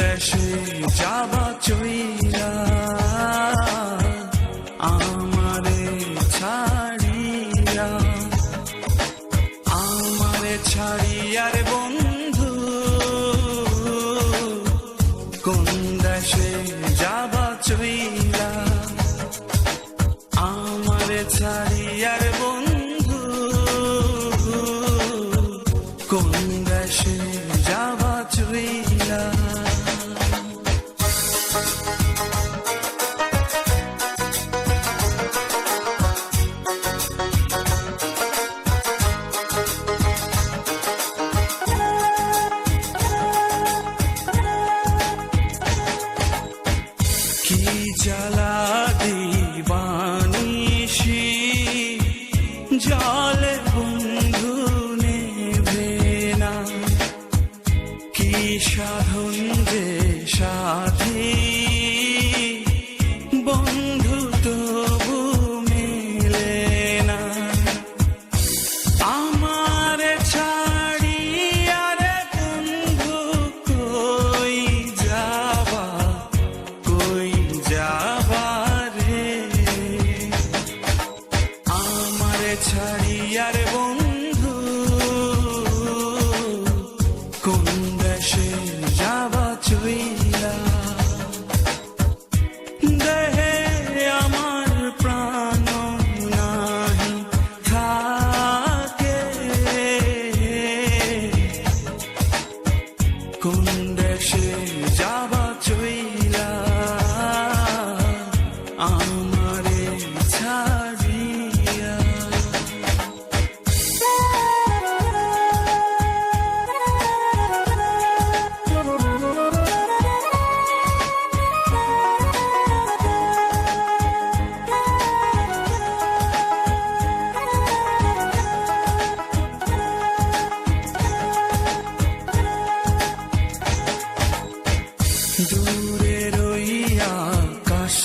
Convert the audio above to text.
দেশে যাবা চইলা, আমারে ছাড়িয়া, আমারে ছাড়িয়ার বন্ধু, কোন দেশে যাবা চইলা, আমারে ছাড়িয়ার বন্ধু। দেশে যাবা চইলা জ্বালা দিবানিসি সাধী বন্ধু তবু না। আমার ছাড়িয়া রে বন্ধু কই যাবা? কই যাবা রে? আমার ছাড়িয়ার বন্ধু কোন দূরে রইয়া আকাশ